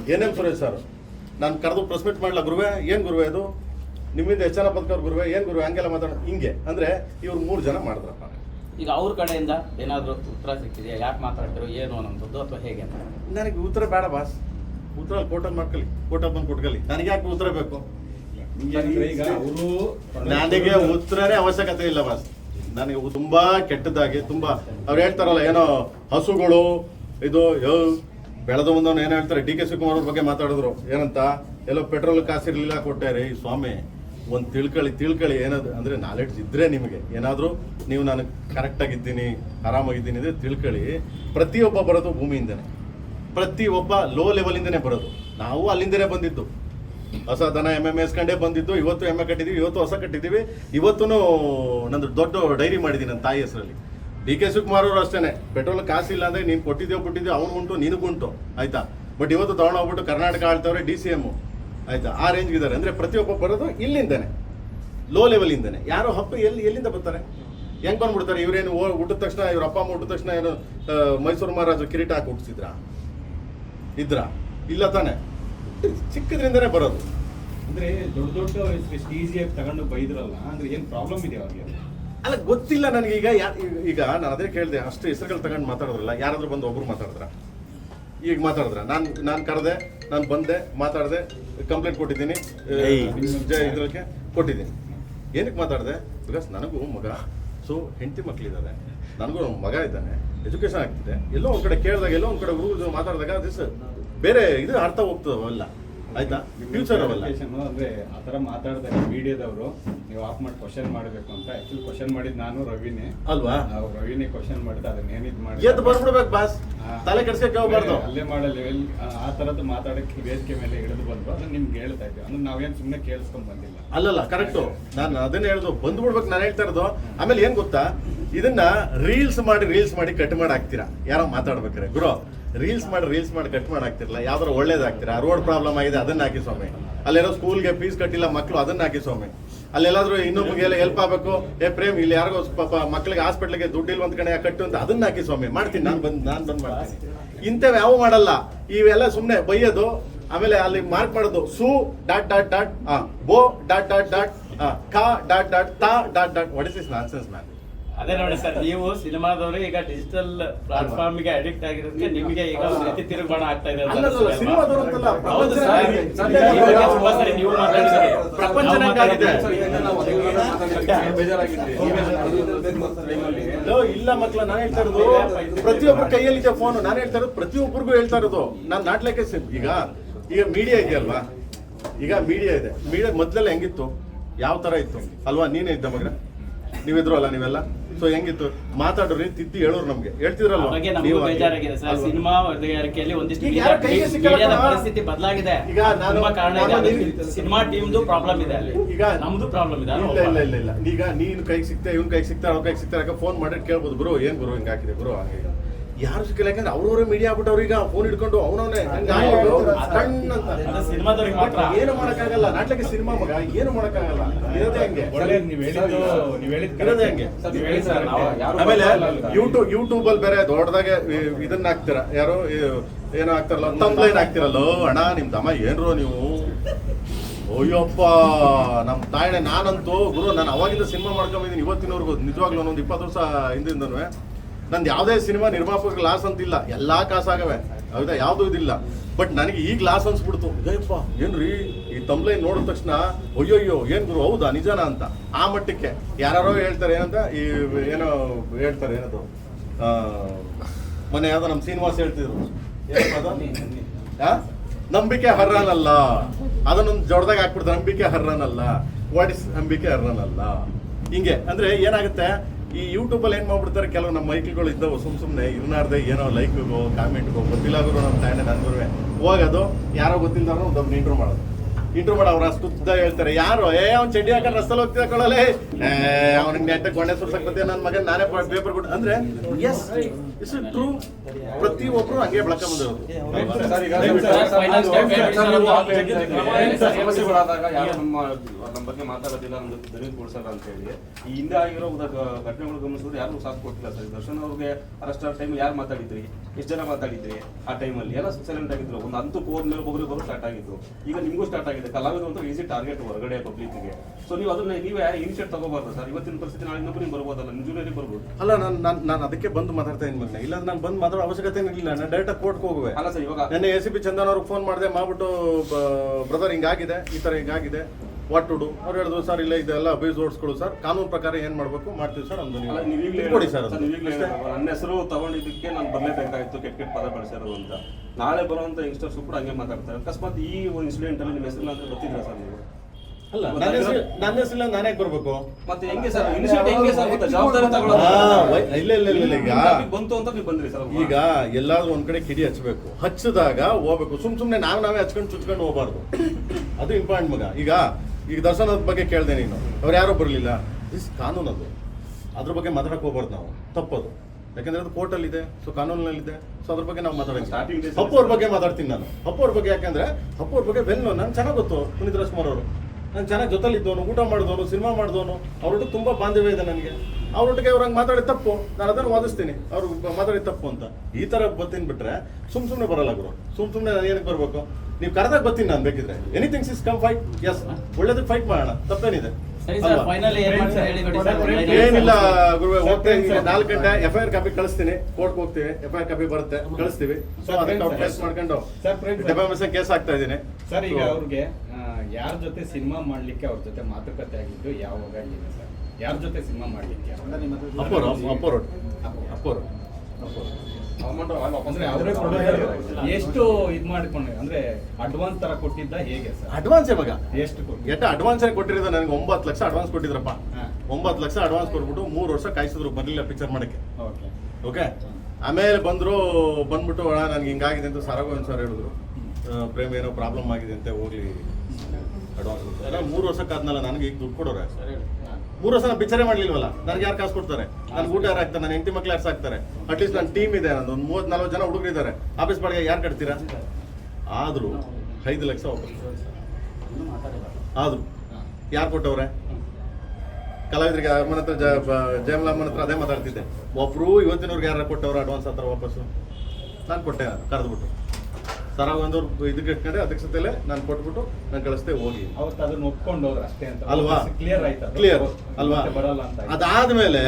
ಎನ್ ಎಂ ಸುರೇಶ್ ಸರ್. ನಾನು ಕರೆದು ಪ್ರೆಸ್ ಮೀಟ್ ಮಾಡಲ್ಲ ಗುರುವೆ? ಏನು ಗುರುವೆ ಅದು? ನಿಮ್ಮಿಂದ ಎಷ್ಟು ಜನ ಬದುಕೋರು ಗುರುವೆ? ಏನು ಗುರುವೆ? ಹಂಗೆಲ್ಲ ಮಾತಾಡೋಣ ಹಿಂಗೆ. ಅಂದರೆ ಇವ್ರು ಮೂರು ಜನ ಮಾಡಿದ್ರಪ್ಪ. ಈಗ ಅವ್ರ ಕಡೆಯಿಂದ ಏನಾದರೂ ಉತ್ತರ ಸಿಕ್ಕಿದೆಯಾ? ಯಾಕೆ ಮಾತಾಡ್ತಿರೋ? ಏನು ಅನ್ನೋಂಥದ್ದು ಅಥವಾ ಹೇಗೆ ಅಂತ? ನನಗೆ ಉತ್ತರ ಬೇಡ ಬಾಸ್. ಉತ್ತರ ಕೋರ್ಟಲ್ಲಿ ಮಾಡ್ಕೊಳ್ಳಿ ಕೋಟ ಬಂದು ಕೊಟ್ಕೊಳ್ಳಿ ನನಗೆ ಯಾಕೆ ಉತ್ತರ ಬೇಕು? ಈಗ ಅವರು ನನಗೆ ಉತ್ತರನೇ ಅವಶ್ಯಕತೆ ಇಲ್ಲ ಬಾಸ್. ನನಗೆ ತುಂಬಾ ಕೆಟ್ಟದಾಗಿ ತುಂಬಾ ಅವ್ರು ಹೇಳ್ತಾರಲ್ಲ, ಏನೋ ಹಸುಗಳು, ಇದು ಬೆಳೆದ ಮುಂದವನು ಏನೋ ಹೇಳ್ತಾರೆ, ಡಿ ಕೆ ಶಿವಕುಮಾರ್ ಅವ್ರ ಬಗ್ಗೆ ಮಾತಾಡಿದ್ರು. ಏನಂತ? ಎಲ್ಲೋ ಪೆಟ್ರೋಲ್ ಕಾಸಿರ್ಲಿಲ್ಲ ಕೊಟ್ಟಾರೆ ಈ ಸ್ವಾಮಿ. ಒಂದು ತಿಳ್ಕೊಳ್ಳಿ ತಿಳ್ಕೊಳ್ಳಿ ಏನದು? ಅಂದ್ರೆ ನಾಲೆಡ್ಜ್ ಇದ್ರೆ ನಿಮಗೆ. ಏನಾದರೂ ನೀವು ನಾನು ಕರೆಕ್ಟಾಗಿದ್ದೀನಿ, ಆರಾಮಾಗಿದ್ದೀನಿ ಅಂದ್ರೆ ತಿಳ್ಕೊಳ್ಳಿ ಪ್ರತಿಯೊಬ್ಬ ಬರೋದು ಭೂಮಿಯಿಂದನೇ. ಪ್ರತಿಯೊಬ್ಬ ಲೋ ಲೆವೆಲಿಂದನೇ ಬರೋದು. ನಾವು ಅಲ್ಲಿಂದನೇ ಬಂದಿದ್ದು. ಹೊಸ ದನ ಎಂ ಎಂ ಎಸ್ಕೊಂಡೇ ಬಂದಿದ್ದು, ಇವತ್ತು ಎಮ್ಮೆ ಕಟ್ಟಿದೀವಿ, ಇವತ್ತು ಹೊಸ ಕಟ್ಟಿದೀವಿ. ಇವತ್ತು ನಂದು ದೊಡ್ಡ ಡೈರಿ ಮಾಡಿದ್ದೀನಿ ನನ್ನ ತಾಯಿ ಹೆಸರಲ್ಲಿ. ಡಿ ಕೆ ಶಿವಕುಮಾರ್ ಅವರು ಅಷ್ಟೇನೆ. ಪೆಟ್ರೋಲ್ ಕಾಸಿಲ್ಲ ಅಂದ್ರೆ ನೀನು ಕೊಟ್ಟಿದ್ಯೋ ಬಿಟ್ಟಿದ್ಯೋ ಅವ್ನು ಉಂಟು ನಿನಗುಂಟು ಆಯ್ತಾ? ಬಟ್ ಇವತ್ತು ತಗೊಂಡೋಗ್ಬಿಟ್ಟು ಕರ್ನಾಟಕ ಆಳ್ತವ್ರೆ ಡಿ ಸಿ ಎಂ. ಆಯ್ತಾ? ಆ ರೇಂಜ್ ಇದ್ದಾರೆ. ಅಂದ್ರೆ ಪ್ರತಿಯೊಬ್ಬ ಬರೋದು ಇಲ್ಲಿಂದನೇ ಲೋ ಲೆವೆಲಿಂದನೇ ಯಾರೋ ಹಪ್ಪು ಎಲ್ಲಿ ಎಲ್ಲಿಂದ ಬರ್ತಾರೆ? ಹೆಂಗ್ ಬಂದ್ಬಿಡ್ತಾರೆ? ಇವರೇನು ಹುಟ್ಟಿದ ತಕ್ಷಣ ಇವ್ರ ಅಪ್ಪ ಅಮ್ಮ ಹುಟ್ಟಿದ ತಕ್ಷಣ ಏನು ಮೈಸೂರು ಮಹಾರಾಜ ಕಿರೀಟ ಹಾಕಿ ಹುಟ್ಟಿಸಿದ್ರ ಇದ್ರ? ಇಲ್ಲ ತಾನೆ? ಚಿಕ್ಕದ್ರಿಂದನೇ ಬರೋದು. ಅಂದ್ರೆ ದೊಡ್ಡ ದೊಡ್ಡ ಎಷ್ಟು ಈಸಿಯಾಗಿ ತಗೊಂಡು ಬೈದ್ರಲ್ಲ ಅಂದ್ರೆ ಏನ್ ಪ್ರಾಬ್ಲಮ್ ಇದೆ ಅವ್ರಿಗೆ? ಅಲ್ಲ ಗೊತ್ತಿಲ್ಲ ನನಗೆ ಈಗ ಯಾ- ಈಗ- ಈಗ ನಾನು ಅದೇ ಕೇಳಿದೆ ಅಷ್ಟು ಹೆಸರುಗಳು ತಗೊಂಡು ಮಾತಾಡೋದ್ರಲ್ಲ ಯಾರಾದ್ರೂ ಬಂದು ಒಬ್ರು ಮಾತಾಡಿದ್ರ? ಈಗ ಮಾತಾಡಿದ್ರ? ನಾನು ನಾನು ಕರೆದೆ ನಾನು ಬಂದೆ ಮಾತಾಡಿದೆ ಕಂಪ್ಲೇಂಟ್ ಕೊಟ್ಟಿದ್ದೀನಿ ಇದ್ರಕ್ಕೆ ಕೊಟ್ಟಿದ್ದೀನಿ. ಏನಕ್ಕೆ ಮಾತಾಡಿದೆ? ಬಿಕಾಸ್ ನನಗೂ ಮಗ ಸೊ ಹೆಂಡತಿ ಮಕ್ಕಳಿದ್ದಾರೆ ನನಗೂ ಮಗ ಇದ್ದಾನೆ ಎಜುಕೇಶನ್ ಆಗ್ತಿದೆ. ಎಲ್ಲೋ ಒಂದು ಕಡೆ ಕೇಳಿದಾಗ ಎಲ್ಲೋ ಒಂದು ಕಡೆ ಹುಡುಗರು ಮಾತಾಡಿದಾಗ ದಿಸ್ ಬೇರೆ ಇದು ಅರ್ಥ ಹೋಗ್ತದೆ ಅವೆಲ್ಲ. ಆಯ್ತಾ? ಫ್ಯೂಚರ್ ಅವೆಲ್ಲ. ಅಂದ್ರೆ ಆ ತರ ಮಾತಾಡಿದಾಗ ಮೀಡಿಯಾದವರು. ನೀವು ಆಫ್ ಮಾಡಿ ಕ್ವಶನ್ ಮಾಡಬೇಕು ಅಂತ. ಆಕ್ಚುಲಿ ಕ್ವಶನ್ ಮಾಡಿದ್ ನಾನು ರವಿನೇ. ಅಲ್ವಾ? ನಾವು ರವಿನೇ ಕ್ವಶನ್ ಮಾಡಿದ ಅದನ್ನ ಏನಿದ್ ಮಾಡಿ ಎದ್ದು ಬರ್ಬಿಡ್ಬೇಕು ಬಾಸ್. ತಲೆ ಕೆಡ್ಸಕ್ಕೆ ಹೋಗ್ಬಾರ್ದು ಅಲ್ಲೇ ಮಾಡೋ ಲೆವೆಲ್ ಆ ತರದ್ದು ಮಾತಾಡಕ್ಕೆ ವೇದಿಕೆ ಮೇಲೆ ಇಳಿದು ಬಂದ್ರು ಅದನ್ನ ನಿಮ್ಗೆ ಹೇಳ್ತಾ ಇದ್ದೀವಿ. ಅಂದ್ರೆ ನಾವೇನು ಸುಮ್ಮನೆ ಕೇಳಿಸ್ಕೊಂಡ್ ಬಂದಿಲ್ಲ. ಅಲ್ಲಲ್ಲ ಕರೆಕ್ಟು ನಾನು ಅದನ್ನ ಹೇಳುದು ಬಂದ್ಬಿಡ್ಬೇಕು ನಾನು ಹೇಳ್ತಾ ಇರೋದು. ಆಮೇಲೆ ಏನ್ ಗೊತ್ತಾ? ಇದನ್ನ ರೀಲ್ಸ್ ಮಾಡಿ ರೀಲ್ಸ್ ಮಾಡಿ ಕಟ್ ಮಾಡಿ ಹಾಕ್ತೀರಾ ಯಾರೋ ಮಾತಾಡ್ಬೇಕಾರೆ. ಗುರು ರೀಲ್ಸ್ ಮಾಡಿ ರೀಲ್ಸ್ ಮಾಡಿ ಕಟ್ ಮಾಡಿ ಹಾಕ್ತಿರಲ್ಲ ಒಳ್ಳೇದಾಗ್ತಿರಾ? ರೋಡ್ ಪ್ರಾಬ್ಲಮ್ ಆಗಿದೆ, ಅದನ್ನ ಹಾಕಿ ಸ್ವಾಮಿ. ಅಲ್ಲೇನೋ ಸ್ಕೂಲ್ಗೆ ಫೀಸ್ ಕಟ್ಟಿಲ್ಲ ಮಕ್ಕಳು ಅದನ್ನ ಹಾಕಿ ಸ್ವಾಮಿ. ಅಲ್ಲೆಲ್ಲಾದ್ರೂ ಇನ್ನೊಬ್ಬಗೆ ಹೆಲ್ಪ್ ಆಗಬೇಕು. ಏ, ಪ್ರೇಮ್, ಇಲ್ಲಿ ಯಾರಿಗೋ ಪಾಪ ಮಕ್ಕಳಿಗೆ ಹಾಸ್ಪಿಟ್ಲಿಗೆ ದುಡ್ಡು ಇಲ್ಲ ಒಂದ್ ಕಡೆ ಕಟ್ಟು ಅಂತ ಅದನ್ನ ಹಾಕಿ ಸ್ವಾಮಿ. ಮಾಡ್ತೀನಿ, ನಾನು ಬಂದು, ನಾನು ಬಂದ್ ಮಾಡ್ತೀನಿ. ಇಂಥವ್ ಯಾವ ಮಾಡಲ್ಲ. ಇವೆಲ್ಲ ಸುಮ್ಮನೆ ಬೈಯೋದು, ಆಮೇಲೆ ಅಲ್ಲಿ ಮಾರ್ಕ್ ಮಾಡೋದು, ಸು, ಡಾಟ್ ಡಾಟ್ ಡಾಟ್ ಬೋ, ಡಾಟ್ ಡಾಟ್ ಡಾಟ್ ಕಾ, ಡಾಟ್ ಡಾಟ್, ತಾ, dot dot what is this nonsense man ಅದೇ ನೋಡಿ ಸರ್ ನೀವು ಸಿನಿಮಾದವರು ಈಗ ಡಿಜಿಟಲ್ ಪ್ಲಾಟ್ಫಾರ್ಮ್ಗೆ ಅಡಿಕ್ಟ್ ಆಗಿರೋದಕ್ಕೆ ನಿಮಗೆ ಈಗ ಒಂದು ರೀತಿ ತಿರುಗಾಣ ಆಗ್ತಾ ಇದೆ ನೀವು ಇಲ್ಲ ಮಕ್ಳ ನಾನು ಹೇಳ್ತಾ ಇರೋದು ಪ್ರತಿಯೊಬ್ಬರ ಕೈಯಲ್ಲಿದೆ ಫೋನ್ ನಾನು ಹೇಳ್ತಾ ಇರೋದು ಪ್ರತಿಯೊಬ್ಬರಿಗೂ ಹೇಳ್ತಾ ಇರೋದು ನಾನು ನಾಟ್ಲಿಕ್ಕೆ ಈಗ ಈಗ ಮೀಡಿಯಾ ಇದೆ ಅಲ್ವಾ ಈಗ ಮೀಡಿಯಾ ಇದೆ ಮೀಡಿಯಾ ಮೊದ್ಲೆಲ್ಲ ಹೆಂಗಿತ್ತು ಯಾವ ತರ ಇತ್ತು ಅಲ್ವಾ ನೀನೇ ಇದ್ದ ಮಗ ನೀವಿದ್ರು ಅಲ್ಲ ನೀವೆಲ್ಲ ಸೊ ಹೆಂಗಿತ್ತು? ಮಾತಾಡೋರಿ ತಿದ್ದಿ ಹೇಳೋರು ನಮ್ಗೆ. ಹೇಳ್ತಿದ್ರಲ್ಲ ನಮಗೂ. ಬೇಜಾರಾಗಿದೆ ಸರ್? ಸಿನಿಮಾ ಒಂದಿಷ್ಟು ಈಗ ಯಾರ ಕೈಗೆ ಸಿಕ್ಕಲ್ಲ ಮೀಡಿಯಾದ ಕಣ? ಪರಿಸ್ಥಿತಿ ಬದಲಾಗಿದೆ. ಈಗ ನಾನು- ತುಂಬಾ ಕಾರಣ ಇದೆ. ನಾನು ಅದಕ್ಕೆ ನೀವು- ಸಿನಿಮಾ ಟೀಮ್ದು ಪ್ರಾಬ್ಲಮ್ ಇದೆ ಅಲ್ಲಿ. ಈಗ ನಮ್ದು ಪ್ರಾಬ್ಲಮ್ ಇದೆ. ಇಲ್ಲ ಇಲ್ಲ ಇಲ್ಲ ಇಲ್ಲ. ಈಗ ನೀನು ಕೈಗೆ ಸಿಗ್ತಾ ಇವ್ನ ಕೈಗೆ ಸಿಗ್ತಾ ಅವ್ರ ಕೈಗೆ ಸಿಗ್ತಾ ಫೋನ್ ಮಾಡಿ ಕೇಳ್ಬೋದು. ಗುರು ಏನ್ ಗುರು ಹಿಂಗ್ ಹಾಕಿದೆ? ಗುರು ಹಾಗೆ ಹೀಗೆ. ಯಾರು ಸಿಕ್ಕಿಲ್ಲ? ಯಾಕಂದ್ರೆ ಅವ್ರವ್ರೆ ಮೀಡಿಯಾ ಆಗ್ಬಿಟ್ಟು ಈಗ ಫೋನ್ ಹಿಡ್ಕೊಂಡು ಅವನವನೇ. ಅದು ಸಿನಿಮಾದವ್ರಿಗೆ ಮಾತ್ರ. ಏನು ಮಾಡಕ್ಕಾಗಲ್ಲ. ನಾಟ್ಲಕ್ಕೆ ಸಿನಿಮಾ ಮಗ. ಏನು ಮಾಡಕ್ಕಾಗಲ್ಲ. ಇರೋದೇ ಹಂಗೆ. ಇರೋದೇ ಹಂಗೆ. ಆಮೇಲೆ ಯೂಟ್ಯೂಬ್ ಯೂಟ್ಯೂಬ್ ಅಲ್ಲಿ ಬೇರೆ ದೊಡ್ಡದಾಗೆ ಇದನ್ನ ಹಾಕ್ತೀರ? ಯಾರು? ಏನೋ ಹಾಕ್ತಾರಲ್ಲ? ತಂಬ್ಲೈನ್ ಹಾಕ್ತಿರಲ್ಲೋ? ಅಣ್ಣ ನಿಮ್ ತಮ್ಮ ಏನ್ರೋ ನೀವು? ಅಯ್ಯಪ್ಪ ನಮ್ ತಾಯಣೆ ನಾನಂತೂ ಗುರು ನಾನು ಅವಾಗಿಂದ ಸಿನಿಮಾ ಮಾಡ್ಕೊಂಡಿದ್ದೀನಿ ಇವತ್ತಿನವರೆಗೂ ನಿಜವಾಗ್ಲೂ ಒಂದು ಇಪ್ಪತ್ತು ವರ್ಷ ಹಿಂದಿಂದನೂ ನಂದು ಯಾವುದೇ ಸಿನಿಮಾ ನಿರ್ಮಾಪಕ ಲಾಸ್ ಅಂತಿಲ್ಲ ಎಲ್ಲಾ ಕಾಸಾಗವೆ ಹೌದಾ? ಯಾವುದೂ ಇದಿಲ್ಲ. ಬಟ್ ನನಗೆ ಈಗ ಲಾಸ್ ಅನ್ಸ್ಬಿಡ್ತು. ಅಯ್ಯಪ್ಪ ಏನ್ರಿ? ಈ ತಂಬ್ಲೈನ್ ನೋಡಿದ ತಕ್ಷಣ ಅಯ್ಯೋಯ್ಯೋ, ಏನ್ ಗುರು, ಹೌದಾ? ನಿಜಾನ ಅಂತ. ಆ ಮಟ್ಟಕ್ಕೆ ಯಾರೋ ಹೇಳ್ತಾರೆ ಏನಂತ? ಈ ಏನೋ ಹೇಳ್ತಾರೆ ಏನದು? ಮೊನ್ನೆ ಯಾವ್ದೋ ನಮ್ಮ ಶ್ರೀನಿವಾಸ್ ಹೇಳ್ತಿದ್ರು? ನಂಬಿಕೆ ಹರ್ರನಲ್ಲ. ಅದನ್ನೊಂದು ಜೋಡ್ದಾಗ ಹಾಕ್ಬಿಡ್ತಾರೆ. ನಂಬಿಕೆ ಹರ್ರನಲ್ಲ. ವಾಟ್ ಇಸ್ ನಂಬಿಕೆ ಹರ್ರನಲ್ಲ? ಹಿಂಗೆ. ಅಂದ್ರೆ ಏನಾಗುತ್ತೆ? ಈ ಯೂಟ್ಯೂಬ್ ಅಲ್ಲಿ ಏನ್ ಮಾಡ್ಬಿಡ್ತಾರೆ? ಕೆಲವು ನಮ್ಮ ಮೈಕ್ಗಳು ಇದ್ದವು. ಸುಮ್ ಸುಮ್ನೆ ಇರ್ನಾರ್ದೆ ಏನೋ ಲೈಕ್ಗೋ ಕಾಮೆಂಟ್ಗೋ ಗೊತ್ತಿಲ್ಲ ನಮ್ಮ ತಾಯಣ್ಣ ನನ್ಗುರುವೆ ಹೋಗೋದು ಯಾರೋ ಗೊತ್ತಿಲ್ದಾರೋ ಒಂದು ಇಂಟ್ರೂ ಮಾಡೋದು. ಇಂಟ್ರೂ ಮಾಡ ಅವ್ರ ಅಷ್ಟು ಉದ್ದ ಹೇಳ್ತಾರೆ. ಯಾರು? ಏ ಅವ್ನು ಚಡ್ಡಿ ಹಾಕೊಂಡು ರಸ್ತಲ್ಲಿ ಹೋಗ್ತಿದ್ದ ಕೊಡಲೇ ಅವ್ನಿಗೆ ನೆಟ್ಟ ಗೊಂಡೆ ಸುರ್ಸಕ್ ನನ್ನ ಮಗನ್ ನಾನೇ ಪೇಪರ್ ಕೊಟ್ಟು ಅಂದ್ರೆ ಎಸ್ ಇಸ್ ಟ್ರೂ ಪ್ರತಿ ಒಬ್ರು ಹಂಗೆ ಬಳಕ ಸಮಸ್ಯೆಗಳಾದಾಗ ಯಾರು ನಮ್ಮ ನಮ್ಮ ಬಗ್ಗೆ ಮಾತಾಡೋದಿಲ್ಲ ನಮ್ದು ದಲಿತ ಕೊಡ್ಸಲ್ಲ ಅಂತ ಹೇಳಿ ಈ ಹಿಂದೆ ಆಗಿರೋ ಘಟನೆಗಳು ಗಮನಿಸಿದ್ರೆ ಯಾರು ಸಾಥ್ ಕೊಟ್ಟಿಲ್ಲ ಸರ್ ದರ್ಶನ್ ಅವ್ರಿಗೆ ಅರೆಸ್ಟ್ ಆದ ಟೈಮ್ ಯಾರು ಮಾತಾಡಿದ್ರಿ ಎಷ್ಟು ಜನ ಮಾತಾಡಿದ್ರಿ ಆ ಟೈಮಲ್ಲಿ ಎಲ್ಲ ಸೈಲೆಂಟ್ ಆಗಿದ್ರು ಒಂದು ಹಂತಕ್ಕೆ ಹೋದ್ಮೇಲೆ ಒಬ್ಬರು ಬರೋ ಸ್ಟಾರ್ಟ್ ಆಗಿದ್ರು ಈಗ ನಿಮಗೂ ಸ್ಟಾರ್ಟ್ ಆಗಿದೆ ಆಗಿದೆ ಕಲಾವಿದರು ಒಂದು ಈಸಿ ಟಾರ್ಗೆಟ್ ಹೊರಗಡೆ ಪಬ್ಲಿಕ್ಗೆ ಸೊ ನೀವು ಅದನ್ನ ನೀವೇ ಇನಿಷಿಯೇಟ್ ತಗೋಬಾರ್ದು ಸರ್. ಇವತ್ತಿನ ಪರಿಸ್ಥಿತಿ ನಾಳೆ ಇನ್ನೊಬ್ಬರು ನೀವು ಬರ್ಬೋದಲ್ಲ ಜೂನಿಯರಿಗೆ ಬರ್ಬೋದು. ಅಲ್ಲ ನಾನು ನಾನು ನಾನು ಅದಕ್ಕೆ ಬಂದು ಮಾತಾಡ್ತಾ ಇದ್ದೀನಿ ಮಗನೇ ಇಲ್ಲ ನಾನು ಬಂದು ಮಾತಾಡೋ ಅವಶ್ಯಕತೆ ಇಲ್ಲ ನಾನು ಡೈರೆಕ್ಟ್ ಕೋರ್ಟ್ಗೆ ಹೋಗುವೆ. ಅಲ್ಲ ಸರ್ ಇವಾಗ ನೆನ್ನೆ ಎ ಸಿ ಪಿ ಚಂದನ್ ಅವ್ರಿಗೆ ಫೋನ್ ಮಾಡಿದೆ. ಮಾಡ್ಬಿಟ್ಟು ಬ್ರದರ್ ಹಿಂಗಾಗಿದೆ ಈ ಥರ ಹಿಂಗಾಗಿದೆ. ವಾಟ್ ಟು ಡೂ ಅವ್ರು ಹೇಳಿದ್ರು ಸರ್ ಇಲ್ಲ ಇದೆಲ್ಲ ಅಬ್ಯೂಸ್ ಓಡಿಸ್ಕೊಳ್ಳು ಸರ್. ಕಾನೂನು ಪ್ರಕಾರ ಏನ್ ಮಾಡ್ಬೇಕು ಮಾಡ್ತೀವಿ ಸರ್ ಅಂದ್ರೆ ನೀವು. ಕೊಡಿ ಸರ್ ನನ್ನ ಹೆಸರು ತಗೊಂಡಿದ್ದಕ್ಕೆ ನಾನು ಬರಲೇಬೇಕಾಗಿತ್ತು ಕೆಟ್ಟ ಕೆಟ್ಟ ಪದ ಬಳಸಿರೋದು ಅಂತ. ನಾಳೆ ಬರುವಂತ ಯಂಗ್ಸ್ಟರ್ಸ್ ಕೂಡ ಹಂಗೆ ಮಾತಾಡ್ತಾರೆ. ಅಕಸ್ಮಾತ್ ಈ ಒಂದು ಇನ್ಸಿಡೆಂಟ್ ಅಲ್ಲಿ ನಿಮ್ಮ ಹೆಸರು ಅಂತ ಗೊತ್ತಿಲ್ಲ ಸರ್ ನೀವು? ಅಲ್ಲ ನನ್ನ ಹೆಸರು ನನ್ನ ಹೆಸರಿಲ್ಲ ನಾನೇ ಬರ್ಬೇಕು ಮತ್ತೆ ಹೆಂಗೆ ಸರ್ ಹೆಂಗೆ ಸರ್ ಮತ್ತೆ ಜವಾಬ್ದಾರಿ ತಗೊಳ್ಳೋದು? ಇಲ್ಲ ಇಲ್ಲ ಇಲ್ಲ ಈಗ ಬಂತು ಅಂತ ನೀವು ಬಂದ್ರಿ ಸರ್ ಈಗ ಎಲ್ಲಾದ್ರೂ ಒಂದ್ ಕಡೆ ಕಿಡಿ ಹಚ್ಚಬೇಕು ಹಚ್ಚಿದಾಗ ಹೋಗ್ಬೇಕು. ಸುಮ್ ಸುಮ್ನೆ ನಾವ್ ನಾವೇ ಹಚ್ಕೊಂಡು ಚುಚ್ಕೊಂಡು ಹೋಗ್ಬಾರ್ದು. ಅದು ಇಂಪಾರ್ಟೆಂಟ್ ಮಗ. ಈಗ ಈಗ ದರ್ಶನದ ಬಗ್ಗೆ ಕೇಳಿದೆ ನೀನು. ಅವ್ರು ಯಾರೂ ಬರಲಿಲ್ಲ. ಇಸ್ ಕಾನೂನು ಅದು. ಅದ್ರ ಬಗ್ಗೆ ಮಾತಾಡಕ್ಕೆ ಹೋಗ್ಬಾರ್ದು ನಾವು. ತಪ್ಪದು. ಯಾಕಂದ್ರೆ ಅದು ಕೋರ್ಟಲ್ಲಿದೆ ಸೊ ಕಾನೂನಲ್ಲಿದೆ. ಸೊ ಅದ್ರ ಬಗ್ಗೆ ನಾವು days ಹಪ್ಪು ಅವ್ರ ಬಗ್ಗೆ ಮಾತಾಡ್ತೀನಿ ನಾನು. ಹಪ್ಪು ಅವ್ರ ಬಗ್ಗೆ ಯಾಕಂದ್ರೆ ಹಪ್ಪು ಅವ್ರ ಬಗ್ಗೆ ವೆಲ್ ನಾನು ಚೆನ್ನಾಗಿ ಗೊತ್ತು ಪುನೀತ್ ರಾಜ್ಕುಮಾರ್ ಅವರು. ನಾನು ಚೆನ್ನಾಗಿ ಜೊತೆಲಿದ್ದವನು ಊಟ ಮಾಡಿದವನು ಸಿನಿಮಾ ಮಾಡಿದವನು. ಅವ್ರೊಟ್ಟಿಗೆ ತುಂಬ ಬಾಂಧವ್ಯ ಇದೆ ನನಗೆ. ಅವ್ರೊಟ್ಟಿಗೆ ಅವ್ರ ಹಂಗೆ ಮಾತಾಡಿ ತಪ್ಪು. ನಾನು ಅದನ್ನು ವಾದಿಸ್ತೀನಿ. ಅವ್ರು ಮಾತಾಡಿ ತಪ್ಪು ಅಂತ. ಈ ತರ ಬರ್ತೀನಿ ಬಿಟ್ರೆ ಸುಮ್ ಸುಮ್ಮನೆ ಬರಲ್ಲ ಗುರು. ಸುಮ್ ಸುಮ್ಮನೆ ನಾನು ಏನಕ್ಕೆ ಬರ್ಬೇಕು? ನೀವು ಕರೆದಾಗ ಬರ್ತೀನಿ ನಾನು ಬೇಕಿದ್ರೆ. Anythings is come fight is ಒಳ್ಳೇದಕ್ಕೆ ಫೈಟ್ ಮಾಡೋಣ. ತಪ್ಪೇನಿದೆ. ಸರ್ ಅಲ್ವಾ? ಫೈನಲ್ ಏನ್ ಮಾಡ್ತಾರೆ? ಹೇಳಿ ಏನಿಲ್ಲ ಗುರುವೆ ಹೋಗ್ತೇವೆ ನಾಲ್ಕು ಗಂಟೆ ಎಫ್ ಐ ಆರ್ ಕಾಪಿ ಕಳಿಸ್ತೀನಿ. ಕೋರ್ಟ್ ಹೋಗ್ತೀವಿ. ಎಫ್ ಐ ಆರ್ ಕಾಪಿ ಬರುತ್ತೆ. ಕಳಿಸ್ತೀವಿ. ಸೊ ಅದಕ್ಕೆ ಅವ್ರು ಕೇಸ್ ಮಾಡ್ಕೊಂಡು ಡೆಫಾಮೇಷನ್ ಕೇಸ್ ಆಗ್ತಾ ಇದ್ದೀನಿ. ಸರ್ ಈಗ ಅವ್ರಿಗೆ ಯಾರ ಜೊತೆ ಸಿನಿಮಾ ಮಾಡ್ಲಿಕ್ಕೆ ಅವ್ರ ಜೊತೆ ಮಾತುಕತೆ ಆಗಿದ್ದು ಯಾವಾಗ ಆಗಿದೆ ಸರ್ ಯಾರ ಜೊತೆ ಸಿನಿಮಾ ಮಾಡ್ಲಿಕ್ಕೆ? ಅಪ್ಪೋರು ಅಪ್ಪೋರು ಅಪ್ಪೋರು ಪ್ರೊಡ್ಯೂಸರ್ ಎಷ್ಟು ಇದು ಮಾಡ್ಕೊಂಡ್ರೆ? ಅಂದ್ರೆ ಅಡ್ವಾನ್ಸ್ ತರ ಕೊಟ್ಟಿದ್ದ ಹೇಗೆ ಸರ್? ಅಡ್ವಾನ್ಸ್ ಇವಾಗ ಎಷ್ಟು ಎಟ್ಟ ಅಡ್ವಾನ್ಸ್ ಕೊಟ್ಟಿರೋದು? ನನಗೆ ಒಂಬತ್ತು ಲಕ್ಷ ಅಡ್ವಾನ್ಸ್ ಕೊಟ್ಟಿದ್ರಪ್ಪ. ಒಂಬತ್ತು ಲಕ್ಷ ಅಡ್ವಾನ್ಸ್ ಕೊಟ್ಬಿಟ್ಟು ಮೂರು ವರ್ಷ ಕಾಯಿಸಿದ್ರು ಬರಲಿಲ್ಲ ಪಿಕ್ಚರ್ ಮಾಡಕ್ಕೆ. ಓಕೆ. ಓಕೆ ಆಮೇಲೆ ಬಂದ್ರು ಬಂದ್ಬಿಟ್ಟು ಅಣ್ಣ ನನಗೆ ಹಿಂಗಾಗಿದೆ ಅಂತ ಸರಗೋವಿಂದ್ ಸರ್ ಹೇಳಿದ್ರು. ಪ್ರೇಮ ಏನೋ ಪ್ರಾಬ್ಲಮ್ ಆಗಿದೆ ಅಂತ ಹೋಗ್ಲಿ. ಅಡ್ವಾನ್ಸ್ ಮೂರು ವರ್ಷಕ್ಕಾದ್ನಲ್ಲ ನನಗೆ ಈಗ ದುಡ್ಡು ಕೊಡೋರೆ. ಮೂರು ಸಲ ಪಿಕ್ಚರೇ ಮಾಡ್ಲಿಲ್ವಲ್ಲ? ನನಗೆ ಯಾರು ಕಾಸು ಕೊಡ್ತಾರೆ? ನನ್ನ ಊಟ ಯಾರು ಹಾಕ್ತಾರೆ? ನನ್ನ ಹೆಂಡತಿ ಮಕ್ಳು ಯಾರು ಸಾಕ್ತಾರೆ? ಅಟ್ಲೀಸ್ಟ್ ನನ್ನ ಟೀಮ್ ಇದೆ ನಂದು. ಒಂದು ಮೂವತ್ತು ನಲ್ವತ್ತು ಜನ ಹುಡುಗರು ಇದ್ದಾರೆ. ಆಫೀಸ್ ಬಾಡಿಗೆ ಯಾರು ಕಟ್ತೀರಾ? ಆದರೂ ಐದು ಲಕ್ಷ ವಾಪಸ್. ಆದರೂ ಯಾರು ಕೊಟ್ಟವ್ರೆ? ಕಲಾವಿದರಿಗೆ ಅಮ್ಮನ ಹತ್ರ ಜ ಅಮ್ಮನ ಹತ್ರ ಅದೇ ಮಾತಾಡ್ತಿದ್ದೆ. ಒಬ್ರು ಇವತ್ತಿನವ್ರಿಗೆ ಯಾರು ಕೊಟ್ಟವ್ರು? ಅಡ್ವಾನ್ಸ್ ಹತ್ರ ವಾಪಸ್ಸು. ನಾನು ಕೊಟ್ಟೆ, ಕರೆದ್ಬಿಟ್ಟು. ಸರ ಒಂದು ಇದಕ್ಕೆ ಇಟ್ಕೊಂಡೆ ಅಧ್ಯಕ್ಷತೆಯಲ್ಲೇ ನಾನು ಕೊಟ್ಬಿಟ್ಟು ನಾನು ಕಳಿಸ್ತೇ ಹೋಗಿ. ಅವತ್ತು ಅದನ್ನ ಒಪ್ಕೊಂಡು ಹೋದ್ರು ಅಷ್ಟೇ ಅಂತ. ಅಲ್ವಾ? ಕ್ಲಿಯರ್ ಆಯ್ತು ಕ್ಲಿಯರ್ ಅಲ್ವಾ? ಬರಲ್ಲ ಅಂತ. ಅದಾದ್ಮೇಲೆ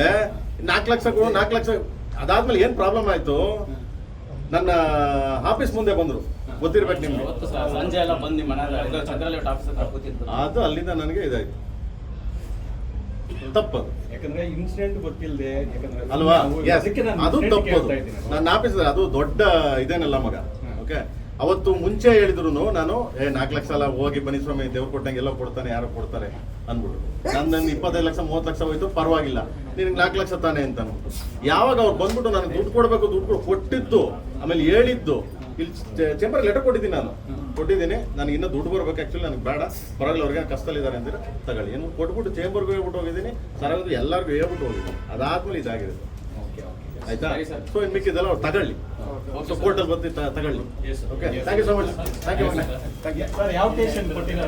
ನಾಲ್ಕು ಲಕ್ಷ ಕೊಡು ನಾಲ್ಕು ಲಕ್ಷ ಅದಾದ್ಮೇಲೆ ಏನ್ ಪ್ರಾಬ್ಲಮ್ ಆಯ್ತು? ನನ್ನ ಆಫೀಸ್ ಮುಂದೆ ಬಂದ್ರು. ಗೊತ್ತಿರ್ಬೇಕು ನಿಮ್ಗೆ. ಸಂಜೆ ಎಲ್ಲ ಬಂದು ನಿಮ್ಮ ಚಂದ್ರಲೇಟ್ ಆಫೀಸ್ ಹತ್ರ ಕೂತಿದ್ರು. ಅದು ಅಲ್ಲಿಂದ ನನಗೆ ಇದಾಯ್ತು. ತಪ್ಪದು ಯಾಕಂದ್ರೆ ಇನ್ಸಿಡೆಂಟ್ ಗೊತ್ತಿಲ್ಲದೆ ಯಾಕಂದ್ರೆ ಅಲ್ವಾ? ಅದು ತಪ್ಪದು ನನ್ನ ಆಫೀಸ್ ಅದು ದೊಡ್ಡ ಇದೇನಲ್ಲ ಮಗ ಓಕೆ ಅವತ್ತು ಮುಂಚೆ ಹೇಳಿದ್ರು ನಾನು, ಏ, ನಾಲ್ಕು ಲಕ್ಷ ಎಲ್ಲ ಹೋಗಿ ಬನ್ನಿ ಸ್ವಾಮಿ, ದೇವ್ರು ಕೊಟ್ಟಂಗೆ ಎಲ್ಲ ಕೊಡ್ತಾನೆ, ಯಾರೋ ಕೊಡ್ತಾರೆ, ಅಂದ್ಬಿಟ್ಟು. ನನ್ನ ಇಪ್ಪತ್ತೈದು ಲಕ್ಷ, ಮೂವತ್ತು ಲಕ್ಷ ಹೋಯ್ತು, ಪರವಾಗಿಲ್ಲ. ನಿನಗೆ ನಾಲ್ಕು ಲಕ್ಷ ತಾನೆ ಅಂತ ಯಾವಾಗ ಅವ್ರು ಬಂದ್ಬಿಟ್ಟು ನನಗೆ ದುಡ್ಡು ಕೊಡಬೇಕು, ದುಡ್ಡು ಕೊಟ್ಟಿದ್ದು, ಆಮೇಲೆ ಹೇಳಿದ್ದು, ಇಲ್ಲಿ ಚೇಂಬರ್ ಲೆಟರ್ ಕೊಟ್ಟಿದ್ದೀನಿ ನಾನು. ಕೊಟ್ಟಿದ್ದೀನಿ. ನನಗೆ ಇನ್ನೂ ದುಡ್ಡು ಬರ್ಬೇಕು ಆ್ಯಕ್ಚುಲಿ ನನಗೆ ಬೇಡ. ಪರವಾಗಿಲ್ಲ ಅವ್ರಿಗೆ ಕಷ್ಟದಲ್ಲಿದ್ದಾರೆ ಅಂದ್ರೆ ತಗೊಳ್ಳಿ. ಏನು ಕೊಟ್ಬಿಟ್ಟು ಚೇಂಬರ್ಗೆ ಹೇಳ್ಬಿಟ್ಟು ಹೋಗಿದ್ದೀನಿ. ಸರಗದು ಎಲ್ಲರಿಗೂ ಹೇಳ್ಬಿಟ್ಟು ಹೋಗಿದ್ದೀನಿ. ಅದಾದ್ಮೇಲೆ ಇದಾಗಿದೆ ಆಯ್ತಾ. ಸೊ ಇನ್ನು ಮಿಕ್ಕಿದೆಲ್ಲ ಅವ್ರು ತಗೊಳ್ಳಿ. ಸೊ. ಕೋರ್ಟಲ್ಲಿ ಬಂದು ತಗೊಳ್ಳಿ. Okay thank you so much thank you ಯಾವ ಟೇಷನ್ ಕೊಟ್ಟಿಲ್ಲ.